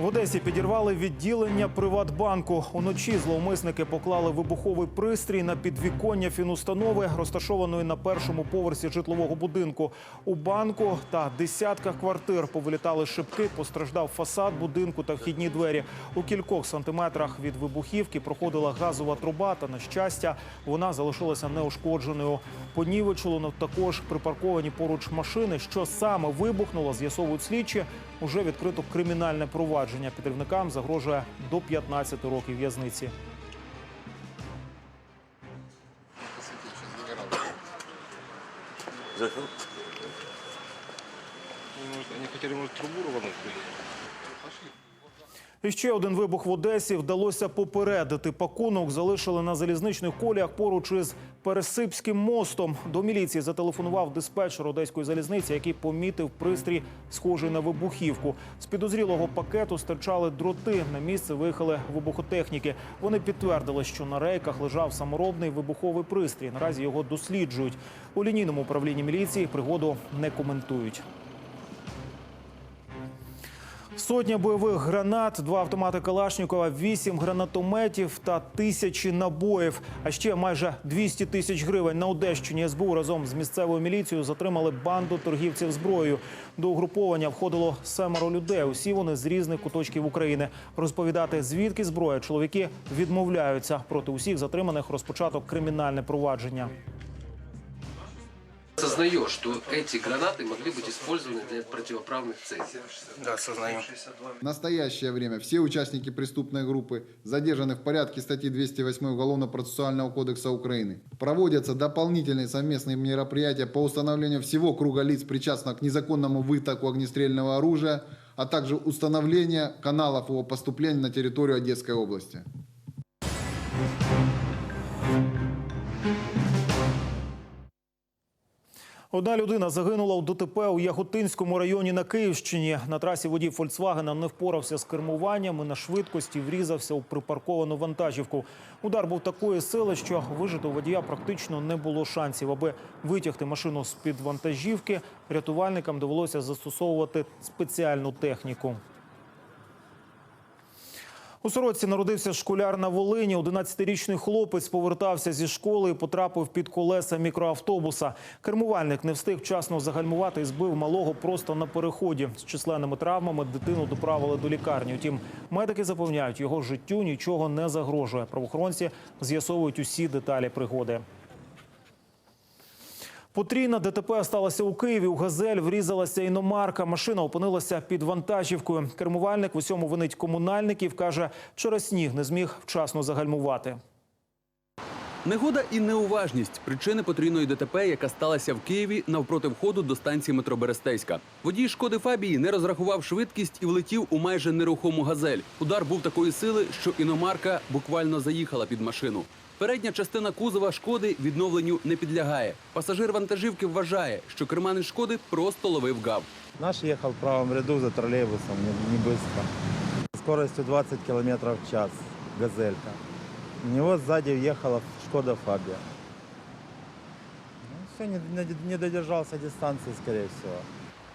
В Одесі підірвали відділення Приватбанку. Уночі зловмисники поклали вибуховий пристрій на підвіконня фінустанови, розташованої на першому поверсі житлового будинку. У банку та десятках квартир повилітали шибки, постраждав фасад будинку та вхідні двері. У кількох сантиметрах від вибухівки проходила газова труба. Та на щастя, вона залишилася неушкодженою. Понівечило також припарковані поруч машини. Що саме вибухнуло, з'ясовують слідчі. Уже відкрито кримінальне провадження. Підривникам загрожує до 15 років в'язниці. Вони они хотели, может, трубу рвануть? І ще один вибух в Одесі вдалося попередити. Пакунок залишили на залізничних коліях поруч із Пересипським мостом. До міліції зателефонував диспетчер одеської залізниці, який помітив пристрій, схожий на вибухівку. З підозрілого пакету стирчали дроти. На місце виїхали вибухотехніки. Вони підтвердили, що на рейках лежав саморобний вибуховий пристрій. Наразі його досліджують. У лінійному управлінні міліції пригоду не коментують. Сотня бойових гранат, два автомати Калашнікова, вісім гранатометів та тисячі набоїв. А ще майже 200 тисяч гривень на Одещині СБУ разом з місцевою міліцією затримали банду торгівців зброєю. До угруповання входило семеро людей. Усі вони з різних куточків України. Розповідати звідки зброя чоловіки відмовляються. Проти усіх затриманих розпочато кримінальне провадження. Сознаешь, что эти гранаты могли быть использованы для противоправных целей. Да, сознаем. В настоящее время все участники преступной группы задержаны в порядке статьи 208 Уголовно-процессуального кодекса Украины. Проводятся дополнительные совместные мероприятия по установлению всего круга лиц, причастных к незаконному вытоку огнестрельного оружия, а также установление каналов его поступления на территорию Одесской области. Одна людина загинула у ДТП у Яготинському районі на Київщині. На трасі водій Фольксвагена не впорався з кермуванням і на швидкості врізався у припарковану вантажівку. Удар був такої сили, що вижити у водія практично не було шансів. Аби витягти машину з під вантажівки, рятувальникам довелося застосовувати спеціальну техніку. У сороці народився школяр на Волині. 11-річний хлопець повертався зі школи і потрапив під колеса мікроавтобуса. Кермувальник не встиг вчасно загальмувати і збив малого просто на переході. З численними травмами дитину доправили до лікарні. Утім, медики запевняють, його життю нічого не загрожує. Правоохоронці з'ясовують усі деталі пригоди. Потрійна ДТП сталася у Києві. У газель врізалася іномарка. Машина опинилася під вантажівкою. Кермувальник в усьому винить комунальників. каже, через сніг не зміг вчасно загальмувати. Негода і неуважність причини потрійної ДТП, яка сталася в Києві навпроти входу до станції метро Берестейська. Водій шкоди Фабії не розрахував швидкість і влетів у майже нерухому газель. Удар був такої сили, що іномарка буквально заїхала під машину. Передня частина кузова шкоди відновленню не підлягає. Пасажир вантажівки вважає, що керманець шкоди просто ловив гав. Наш ехал в правом ряду за троллейбусом, не, не быстро. Скоростью 20 км в час, газелька. У него сзади ехала Шкода Фабия. Ну, все, не, не- додержался дистанции, скорее всего.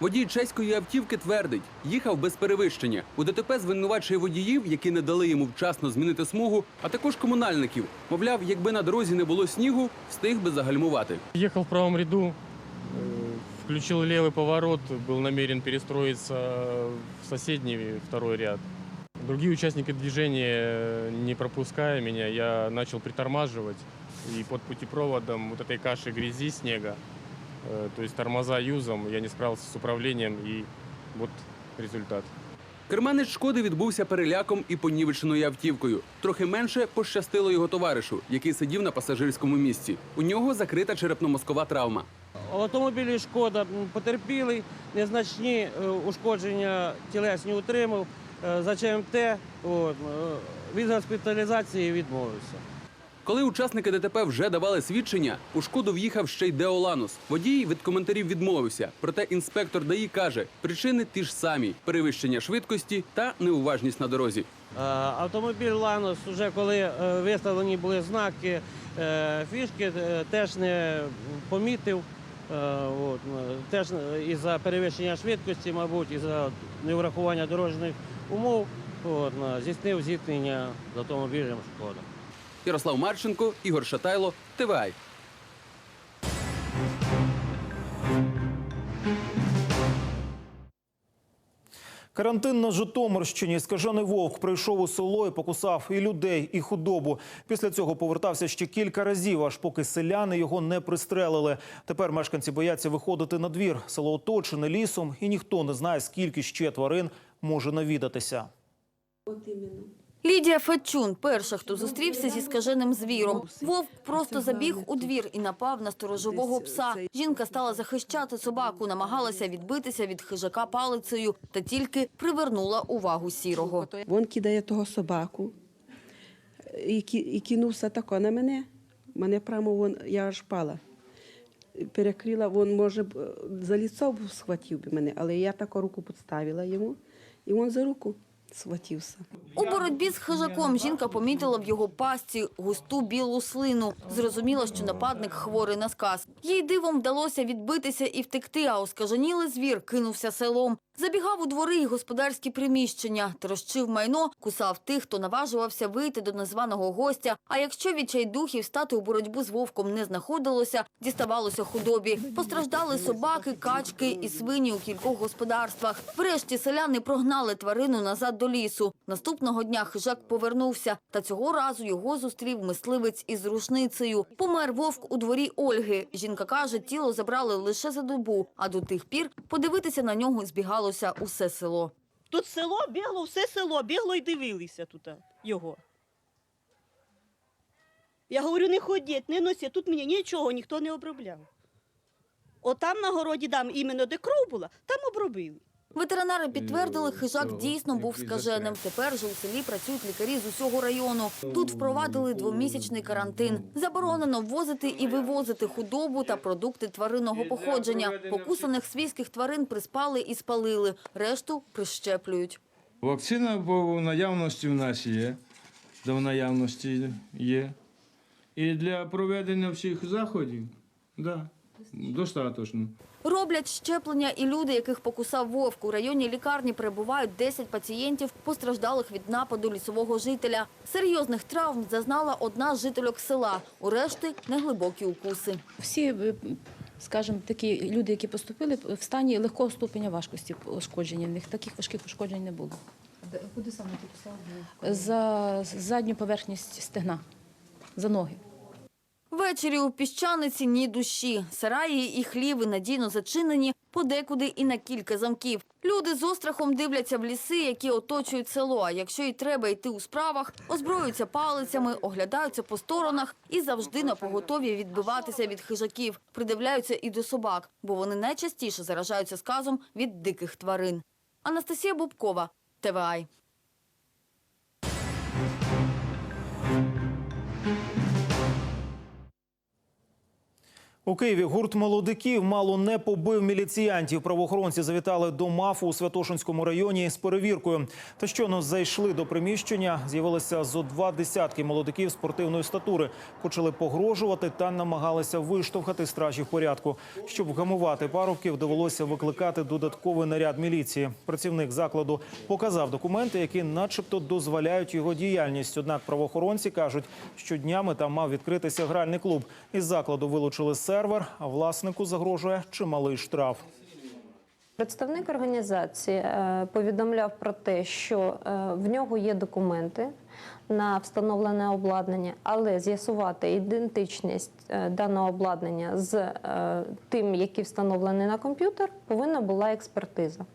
Водій чеської автівки твердить, їхав без перевищення. У ДТП звинувачує водіїв, які не дали йому вчасно змінити смугу, а також комунальників. Мовляв, якби на дорозі не було снігу, встиг би загальмувати. Ехал в правом ряду, э, включил левый поворот, был намерен перестроиться в соседний второй ряд. Другие участники движения, не пропуская меня, я начал притормаживать. И под путепроводом вот этой каши грязи, снега, э, то есть тормоза юзом, я не справился с управлением, и вот результат. Керманець шкоди відбувся переляком і понівеченою автівкою. Трохи менше пощастило його товаришу, який сидів на пасажирському місці. У нього закрита черепно-мозкова травма. Автомобілі шкода м, потерпілий, незначні е, ушкодження тілесні отримав, е, за ЧМТ, от, е, від госпіталізації відмовився. Коли учасники ДТП вже давали свідчення, у шкоду в'їхав ще й Деоланус. Водій від коментарів відмовився. Проте інспектор ДАІ каже, причини ті ж самі: перевищення швидкості та неуважність на дорозі. Е, Автомобіль Ланос, вже коли е, виставлені були знаки, е, фішки, теж не помітив. Теж із-за перевищення швидкості, мабуть, із-за неврахування дорожніх умов, от, здійснив зіткнення з автомобілем шкода. Ярослав Марченко, Ігор Шатайло, ТВАЙ. Карантин на Житомирщині. Скажений вовк прийшов у село і покусав і людей, і худобу. Після цього повертався ще кілька разів, аж поки селяни його не пристрелили. Тепер мешканці бояться виходити на двір. Село оточене лісом, і ніхто не знає, скільки ще тварин може навідатися. Лідія Федчун – перша, хто зустрівся зі скаженим звіром. Вовк просто забіг у двір і напав на сторожового пса. Жінка стала захищати собаку, намагалася відбитися від хижака палицею та тільки привернула увагу сірого. Він кидає того собаку і, кинувся тако на мене. Мене прямо вон, я аж пала. Перекрила, він, може, за лицо схватив би мене, але я таку руку підставила йому, і він за руку схватився. У боротьбі з хижаком жінка помітила в його пастці густу білу слину. Зрозуміла, що нападник хворий на сказ. Їй дивом вдалося відбитися і втекти, а оскаженілий звір кинувся селом. Забігав у двори і господарські приміщення, трощив майно, кусав тих, хто наважувався вийти до незваного гостя. А якщо відчайдухів стати у боротьбу з вовком не знаходилося, діставалося худобі. Постраждали собаки, качки і свині у кількох господарствах. Врешті селяни прогнали тварину назад до лісу. Наступного дня хижак повернувся, та цього разу його зустрів мисливець із рушницею. Помер вовк у дворі Ольги. Жінка каже, тіло забрали лише за добу, а до тих пір подивитися на нього збігалося усе село. Тут село бігло, все село бігло і дивилися тут його. Я говорю, не ходіть, не носіть, тут мені нічого ніхто не обробляв. Отам на городі, там іменно де кров була, там обробили. Ветеринари підтвердили, хижак дійсно був скаженим. Тепер же у селі працюють лікарі з усього району. Тут впровадили двомісячний карантин. Заборонено ввозити і вивозити худобу та продукти тваринного походження. Покусаних свійських тварин приспали і спалили. Решту прищеплюють. Вакцина по наявності в нас є, до наявності є. І для проведення всіх заходів, да, достатньо. Роблять щеплення і люди, яких покусав вовк. У районній лікарні перебувають 10 пацієнтів, постраждалих від нападу лісового жителя. Серйозних травм зазнала одна з жительок села. У решти неглибокі укуси. Всі, е, скажімо, такі люди, які поступили в стані легкого ступеня важкості ушкодження. В них таких важких ушкоджень не було. Куди саме ти писав? За задню поверхність стегна, за ноги. Ввечері у піщаниці ні душі. Сараї і хліви надійно зачинені, подекуди і на кілька замків. Люди з острахом дивляться в ліси, які оточують село. А якщо й треба йти у справах, озброюються палицями, оглядаються по сторонах і завжди на поготові відбиватися від хижаків. Придивляються і до собак, бо вони найчастіше заражаються сказом від диких тварин. Анастасія Бубкова, ТВАЙ. У Києві гурт молодиків мало не побив міліціянтів. Правоохоронці завітали до МАФу у Святошинському районі з перевіркою. Та щойно зайшли до приміщення, з'явилися зо два десятки молодиків спортивної статури. Почали погрожувати та намагалися виштовхати стражів порядку. Щоб вгамувати парубків, довелося викликати додатковий наряд міліції. Працівник закладу показав документи, які, начебто, дозволяють його діяльність. Однак правоохоронці кажуть, що днями там мав відкритися гральний клуб. Із закладу вилучили сервер, а власнику загрожує чималий штраф. Представник організації е, повідомляв про те, що е, в нього є документи на встановлене обладнання, але з'ясувати ідентичність е, даного обладнання з тим, які встановлені на комп'ютер, повинна була експертиза.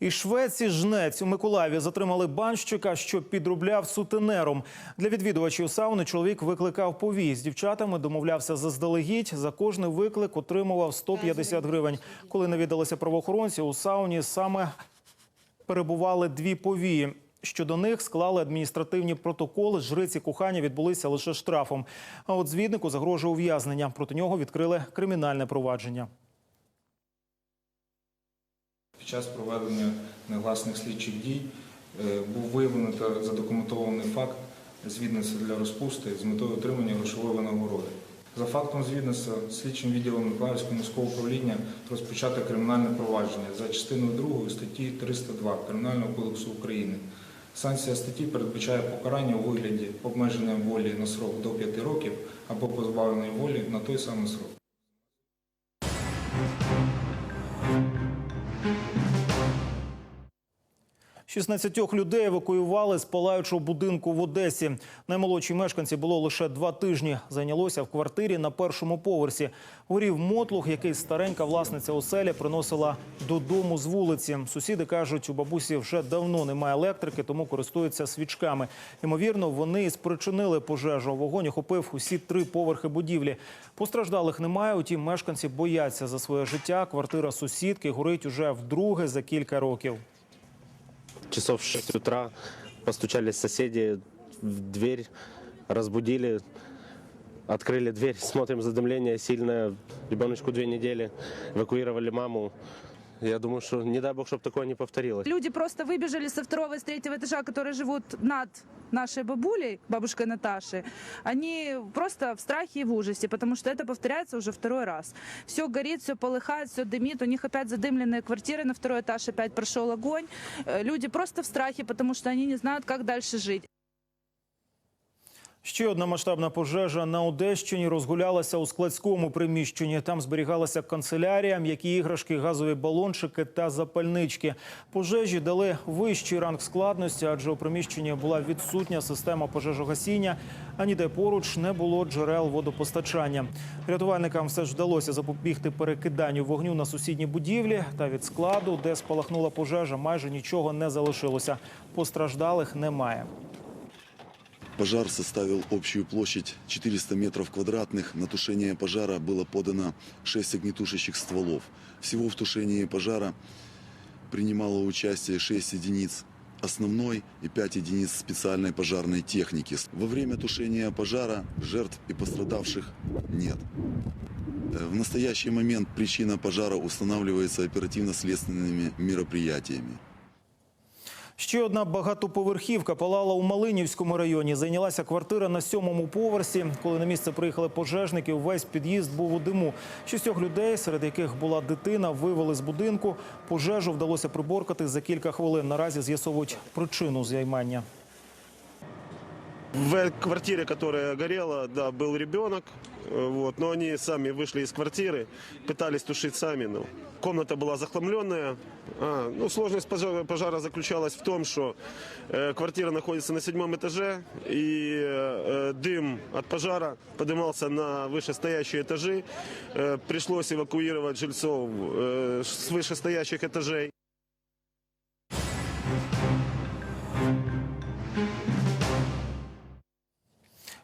І швеці жнець у Миколаєві затримали банщика, що підробляв сутенером. Для відвідувачів сауни чоловік викликав повій. З дівчатами домовлявся заздалегідь. За кожний виклик отримував 150 гривень. Коли навідалися правоохоронці, у сауні саме перебували дві повії. Щодо них склали адміністративні протоколи. Жриці кохання відбулися лише штрафом. А от звіднику загрожує ув'язнення. Проти нього відкрили кримінальне провадження. Час проведення негласних слідчих дій е, був виявлений та задокументований факт звідництва для розпусти з метою отримання грошової винагороди. За фактом звідництва слідчим відділом Миколаївського міського управління розпочати кримінальне провадження за частиною 2 статті 302 Кримінального кодексу України. Санкція статті передбачає покарання у вигляді обмеження волі на срок до 5 років або позбавлення волі на той самий срок. 16 людей евакуювали з палаючого будинку в Одесі. Наймолодшій мешканці було лише два тижні. Зайнялося в квартирі на першому поверсі. Горів мотлух, який старенька власниця оселі приносила додому з вулиці. Сусіди кажуть, у бабусі вже давно немає електрики, тому користуються свічками. Ймовірно, вони і спричинили пожежу. Вогонь охопив усі три поверхи будівлі. Постраждалих немає. Утім, мешканці бояться за своє життя. Квартира сусідки горить уже вдруге за кілька років часов в 6 утра постучались соседи в дверь, разбудили, открыли дверь, смотрим задымление сильное, ребеночку две недели, эвакуировали маму. Я думаю, что не дай бог, чтобы такое не повторилось. Люди просто выбежали со второго и с третьего этажа, которые живут над нашей бабулей, бабушкой Наташей. Они просто в страхе и в ужасе, потому что это повторяется уже второй раз. Все горит, все полыхает, все дымит. У них опять задымленные квартиры на второй этаж, опять прошел огонь. Э, Люди просто в страхе, потому что они не знают, как дальше жить. Ще одна масштабна пожежа на Одещині розгулялася у складському приміщенні. Там зберігалася канцелярія, м'які іграшки, газові балончики та запальнички. Пожежі дали вищий ранг складності, адже у приміщенні була відсутня система пожежогасіння, а ніде поруч не було джерел водопостачання. Рятувальникам все ж вдалося запобігти перекиданню вогню на сусідні будівлі. Та від складу, де спалахнула пожежа, майже нічого не залишилося. Постраждалих немає. Пожар составил общую площадь 400 метров квадратных. На тушение пожара было подано 6 огнетушащих стволов. Всего в тушении пожара принимало участие 6 единиц основной и 5 единиц специальной пожарной техники. Во время тушения пожара жертв и пострадавших нет. Э, В настоящий момент причина пожара устанавливается оперативно-следственными мероприятиями. Ще одна багатоповерхівка палала у Малинівському районі. Зайнялася квартира на сьомому поверсі. Коли на місце приїхали пожежники, увесь під'їзд був у диму. Шістьох людей, серед яких була дитина, вивели з будинку. Пожежу вдалося приборкати за кілька хвилин. Наразі з'ясовують причину займання. В квартире, которая горела, да, был ребенок, э, вот, но они сами вышли из квартиры, пытались тушить сами. Но комната была захламленная. А, ну, сложность пожара, пожара заключалась в том, что э, квартира находится на седьмом этаже, и э, дым от пожара поднимался на вышестоящие этажи. Э, пришлось эвакуировать жильцов э, с вышестоящих этажей.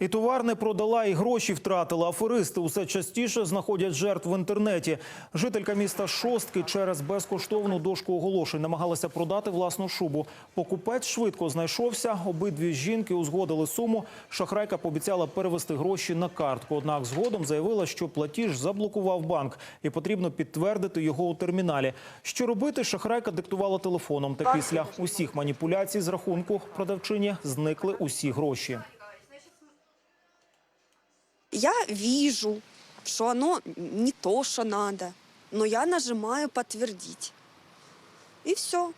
І товар не продала, і гроші втратила. Аферисти усе частіше знаходять жертв в інтернеті. Жителька міста Шостки через безкоштовну дошку оголошень намагалася продати власну шубу. Покупець швидко знайшовся. Обидві жінки узгодили суму. Шахрайка пообіцяла перевести гроші на картку. Однак згодом заявила, що платіж заблокував банк і потрібно підтвердити його у терміналі. Що робити, шахрайка диктувала телефоном. Та після усіх маніпуляцій з рахунку продавчині зникли усі гроші. Я вижу, что оно не то, что надо, но я нажимаю подтвердить. И все.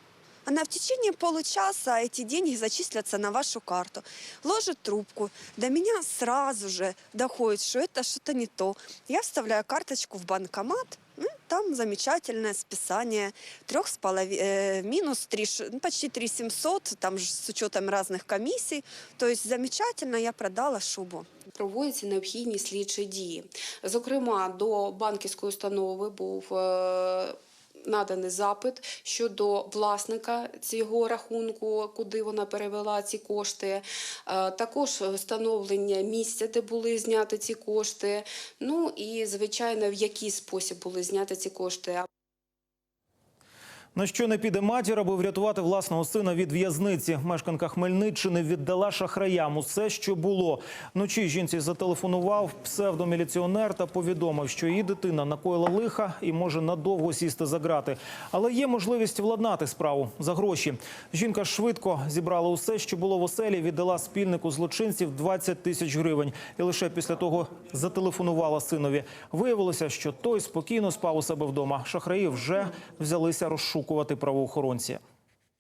Она в течение получаса эти деньги зачислятся на вашу карту. Ложит трубку. До меня сразу же доходит, что это что-то не то. Я вставляю карточку в банкомат, там замечательное списание. Трех с половиной, минус 3, ну, почти 3700, там же с учетом разных комиссий. То есть замечательно я продала шубу. Проводяться необхідні слідчі дії. Зокрема, до банківської установи був е, наданий запит щодо власника цього рахунку, куди вона перевела ці кошти. Е, Також встановлення місця, де були зняті ці кошти. Ну і звичайно, в який спосіб були зняті ці кошти. На що не піде матір, аби врятувати власного сина від в'язниці. Мешканка Хмельниччини віддала шахраям усе, що було. Вночі жінці зателефонував псевдоміліціонер та повідомив, що її дитина накоїла лиха і може надовго сісти за грати. Але є можливість владнати справу за гроші. Жінка швидко зібрала усе, що було в оселі, віддала спільнику злочинців 20 тисяч гривень. І лише після того зателефонувала синові. Виявилося, що той спокійно спав у себе вдома. Шахраї вже взялися розшукувати правоохоронці.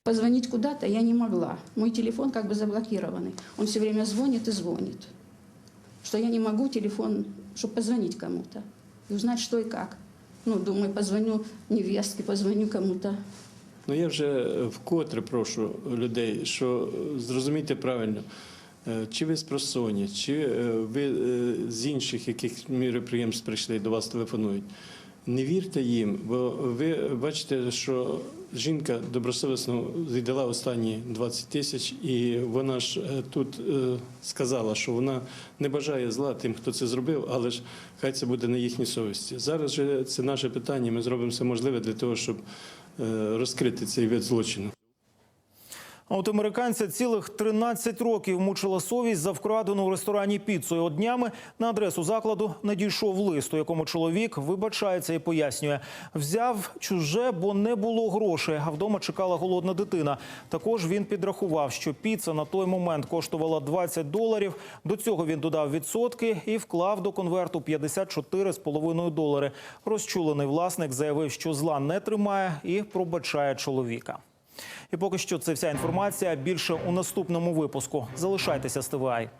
Позвонить куда-то я не могла. Мой телефон как бы заблокированный. Он все время звонит и звонит. Что я не могу телефон, чтобы позвонить кому-то и узнать, что и как. Ну, думаю, позвоню невестке, позвоню кому-то. Ну я вже вкотре прошу людей, що зрозумійте правильно, е, чи ви з просоні, чи е, ви е, з інших яких міроприємств прийшли до вас телефонують. Не вірте їм, бо ви бачите, що жінка добросовісно віддала останні 20 тисяч, і вона ж е, тут е, сказала, що вона не бажає зла тим, хто це зробив, але ж хай це буде на їхній совісті. Зараз же це наше питання. Ми зробимо все можливе для того, щоб е, розкрити цей вид злочину. А от американця цілих 13 років мучила совість за вкрадену в ресторані піцу. І днями на адресу закладу надійшов лист, у якому чоловік вибачається і пояснює. Взяв чуже, бо не було грошей, а вдома чекала голодна дитина. Також він підрахував, що піца на той момент коштувала 20 доларів. До цього він додав відсотки і вклав до конверту 54,5 долари. Розчулений власник заявив, що зла не тримає і пробачає чоловіка. І поки що це вся інформація. Більше у наступному випуску. Залишайтеся з ТВА.